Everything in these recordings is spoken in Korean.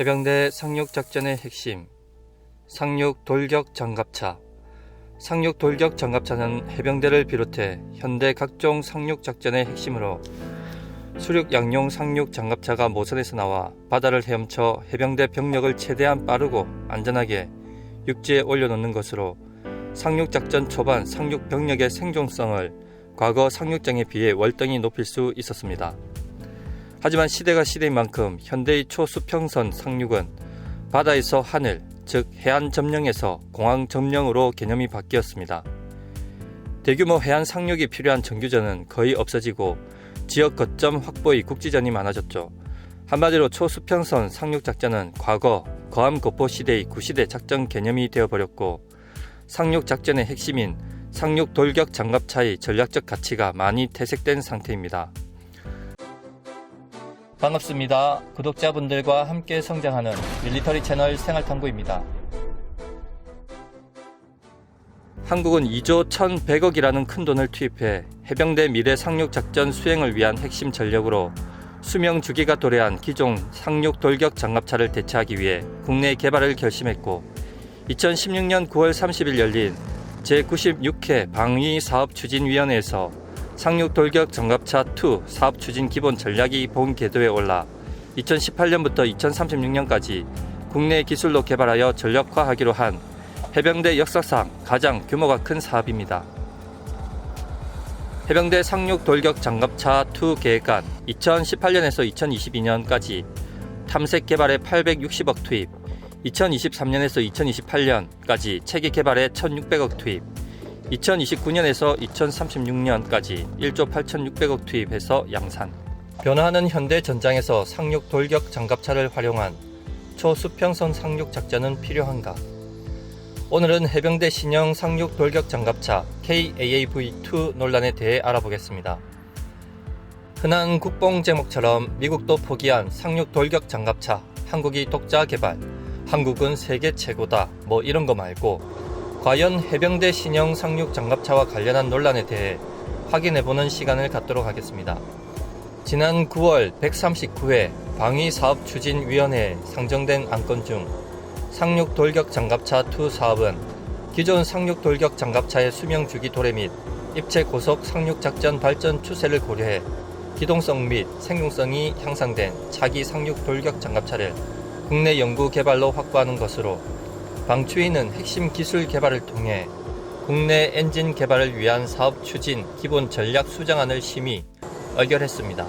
해병대 상륙작전의 핵심 상륙 돌격 장갑차 상륙 돌격 장갑차는 해병대를 비롯해 현대 각종 상륙작전의 핵심으로 수륙 양용 상륙 장갑차가 모선에서 나와 바다를 헤엄쳐 해병대 병력을 최대한 빠르고 안전하게 육지에 올려놓는 것으로 상륙작전 초반 상륙 병력의 생존성을 과거 상륙장에 비해 월등히 높일 수 있었습니다. 하지만 시대가 시대인 만큼 현대의 초수평선 상륙은 바다에서 하늘, 즉 해안 점령에서 공항 점령으로 개념이 바뀌었습니다. 대규모 해안 상륙이 필요한 정규전은 거의 없어지고 지역 거점 확보의 국지전이 많아졌죠. 한마디로 초수평선 상륙 작전은 과거 거함 고포 시대의 구시대 작전 개념이 되어버렸고 상륙 작전의 핵심인 상륙 돌격 장갑차의 전략적 가치가 많이 퇴색된 상태입니다. 반갑습니다. 구독자분들과 함께 성장하는 밀리터리 채널 생활탐구입니다. 한국은 2조 1,100억이라는 큰 돈을 투입해 해병대 미래 상륙 작전 수행을 위한 핵심 전력으로 수명 주기가 도래한 기종 상륙 돌격 장갑차를 대체하기 위해 국내 개발을 결심했고 2016년 9월 30일 열린 제96회 방위 사업 추진위원회에서 상륙 돌격 장갑차 2 사업 추진 기본 전략이 본 궤도에 올라 2018년부터 2036년까지 국내 기술로 개발하여 전력화하기로 한 해병대 역사상 가장 규모가 큰 사업입니다. 해병대 상륙 돌격 장갑차 2 계획안 2018년에서 2022년까지 탐색 개발에 860억 투입, 2023년에서 2028년까지 체계 개발에 1,600억 투입, 2029년에서 2036년까지 1조 8,600억 투입해서 양산. 변화하는 현대 전장에서 상륙 돌격 장갑차를 활용한 초수평선 상륙 작전은 필요한가? 오늘은 해병대 신형 상륙 돌격 장갑차 KAAV2 논란에 대해 알아보겠습니다. 흔한 국뽕 제목처럼 미국도 포기한 상륙 돌격 장갑차 한국이 독자 개발 한국은 세계 최고다 뭐 이런 거 말고 과연 해병대 신형 상륙 장갑차와 관련한 논란에 대해 확인해보는 시간을 갖도록 하겠습니다. 지난 9월 139회 방위사업추진위원회에 상정된 안건 중 상륙 돌격 장갑차 2 사업은 기존 상륙 돌격 장갑차의 수명 주기 도래 및 입체 고속 상륙 작전 발전 추세를 고려해 기동성 및 생용성이 향상된 차기 상륙 돌격 장갑차를 국내 연구 개발로 확보하는 것으로 방추위는 핵심 기술 개발을 통해 국내 엔진 개발을 위한 사업 추진 기본 전략 수정안을 심의 의결했습니다.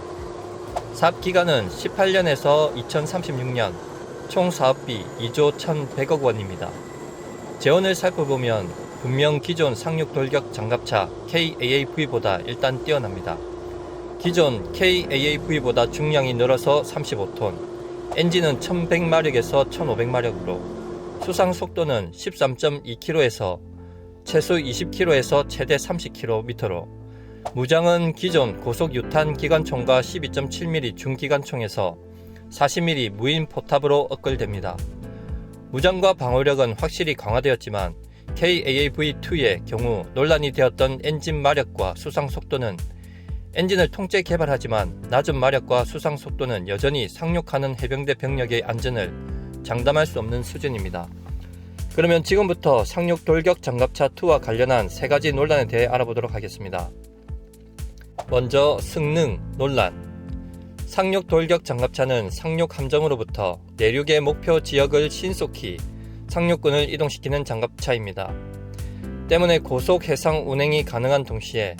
사업 기간은 18년에서 2036년 총 사업비 2조 1,100억 원입니다. 재원을 살펴보면 분명 기존 상륙 돌격 장갑차 KAAV보다 일단 뛰어납니다. 기존 KAAV보다 중량이 늘어서 35톤, 엔진은 1100마력에서 1500마력으로 수상 속도는 13.2km에서 최소 20km에서 최대 30km로 무장은 기존 고속 유탄 기관총과 12.7mm 중기관총에서 40mm 무인 포탑으로 업글됩니다. 무장과 방어력은 확실히 강화되었지만 KAAV2의 경우 논란이 되었던 엔진 마력과 수상 속도는 엔진을 통째 개발하지만 낮은 마력과 수상 속도는 여전히 상륙하는 해병대 병력의 안전을 장담할 수 없는 수준입니다. 그러면 지금부터 상륙 돌격 장갑차 2와 관련한 세 가지 논란에 대해 알아보도록 하겠습니다. 먼저 승능 논란. 상륙 돌격 장갑차는 상륙 함정으로부터 내륙의 목표 지역을 신속히 상륙군을 이동시키는 장갑차입니다. 때문에 고속 해상 운행이 가능한 동시에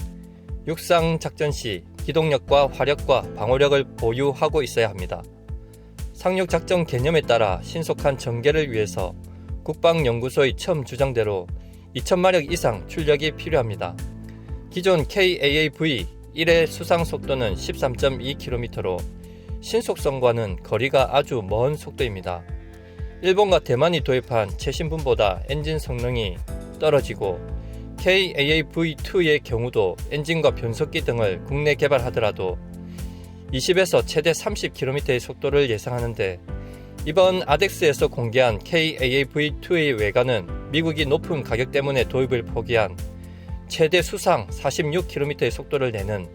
육상 작전 시 기동력과 화력과 방어력을 보유하고 있어야 합니다. 상륙 작전 개념에 따라 신속한 전개를 위해서 국방연구소의 처음 주장대로 2000마력 이상 출력이 필요합니다. 기존 KAAV 1의 수상 속도는 13.2km로 신속성과는 거리가 아주 먼 속도입니다. 일본과 대만이 도입한 최신분보다 엔진 성능이 떨어지고 KAAV2의 경우도 엔진과 변속기 등을 국내 개발하더라도 20에서 최대 30km의 속도를 예상하는데 이번 아덱스에서 공개한 KAAV2의 외관은 미국이 높은 가격 때문에 도입을 포기한 최대 수상 46km의 속도를 내는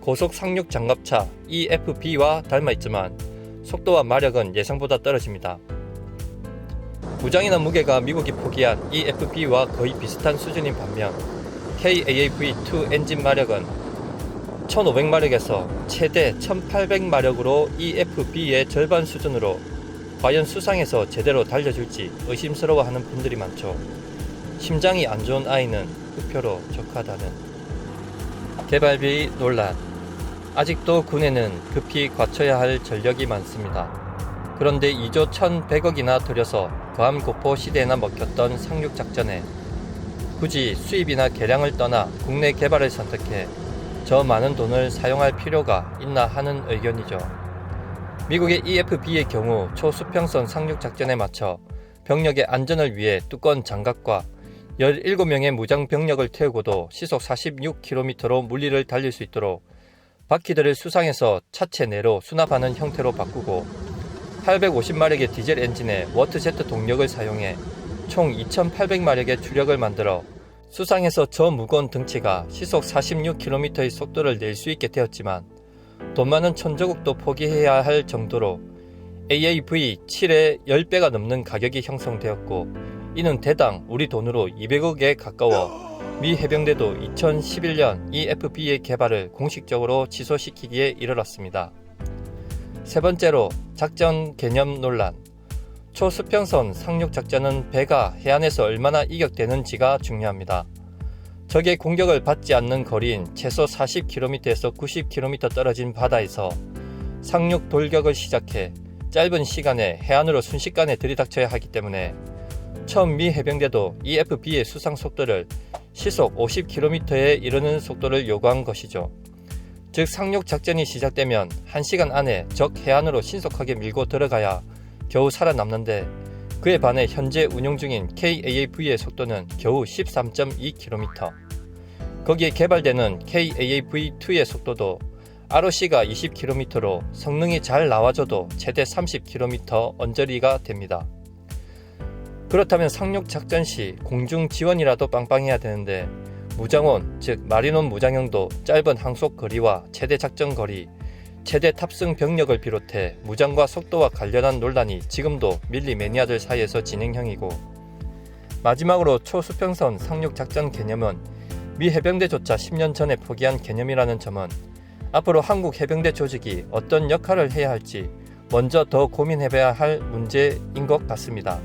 고속 상륙 장갑차 EFB와 닮아 있지만 속도와 마력은 예상보다 떨어집니다. 무장이나 무게가 미국이 포기한 EFB와 거의 비슷한 수준인 반면 KAAV2 엔진 마력은 1500마력에서 최대 1800마력으로 EFB의 절반 수준으로 과연 수상에서 제대로 달려줄지 의심스러워하는 분들이 많죠. 심장이 안 좋은 아이는 흑표로 족하다는 개발비 논란 아직도 군에는 급히 갖춰야 할 전력이 많습니다. 그런데 2조 1100억이나 들여서 거함 고포 시대에나 먹혔던 상륙 작전에 굳이 수입이나 개량을 떠나 국내 개발을 선택해 저 많은 돈을 사용할 필요가 있나 하는 의견이죠. 미국의 EFB의 경우 초수평선 상륙 작전에 맞춰 병력의 안전을 위해 두꺼운 장갑과 17명의 무장 병력을 태우고도 시속 46km로 물리를 달릴 수 있도록 바퀴들을 수상해서 차체 내로 수납하는 형태로 바꾸고 850마력의 디젤 엔진에 워트제트 동력을 사용해 총 2800마력의 주력을 만들어 수상에서 저 무거운 등치가 시속 46km의 속도를 낼 수 있게 되었지만 돈 많은 천조국도 포기해야 할 정도로 AAV7의 10배가 넘는 가격이 형성되었고 이는 대당 우리 돈으로 200억에 가까워 미 해병대도 2011년 EFB의 개발을 공식적으로 취소시키기에 이르렀습니다. 세 번째로 작전 개념 논란. 초수평선 상륙 작전은 배가 해안에서 얼마나 이격되는지가 중요합니다. 적의 공격을 받지 않는 거리인 최소 40km에서 90km 떨어진 바다에서 상륙 돌격을 시작해 짧은 시간에 해안으로 순식간에 들이닥쳐야 하기 때문에 처음 미 해병대도 EFB의 수상 속도를 시속 50km에 이르는 속도를 요구한 것이죠. 즉 상륙 작전이 시작되면 1시간 안에 적 해안으로 신속하게 밀고 들어가야 겨우 살아남는데 그에 반해 현재 운용 중인 KAAV의 속도는 겨우 13.2km. 거기에 개발되는 KAAV2의 속도도 ROC가 20km로 성능이 잘 나와줘도 최대 30km 언저리가 됩니다. 그렇다면 상륙 작전 시 공중 지원이라도 빵빵해야 되는데 무장원 즉 마리논 무장형도 짧은 항속 거리와 최대 작전 거리, 최대 탑승 병력을 비롯해 무장과 속도와 관련한 논란이 지금도 밀리 매니아들 사이에서 진행형이고 마지막으로 초수평선 상륙 작전 개념은 미 해병대조차 10년 전에 포기한 개념이라는 점은 앞으로 한국 해병대 조직이 어떤 역할을 해야 할지 먼저 더 고민해봐야 할 문제인 것 같습니다.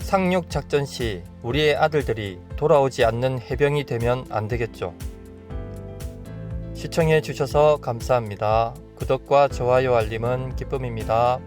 상륙 작전 시 우리의 아들들이 돌아오지 않는 해병이 되면 안 되겠죠. 시청해 주셔서 감사합니다. 구독과 좋아요 알림은 기쁨입니다.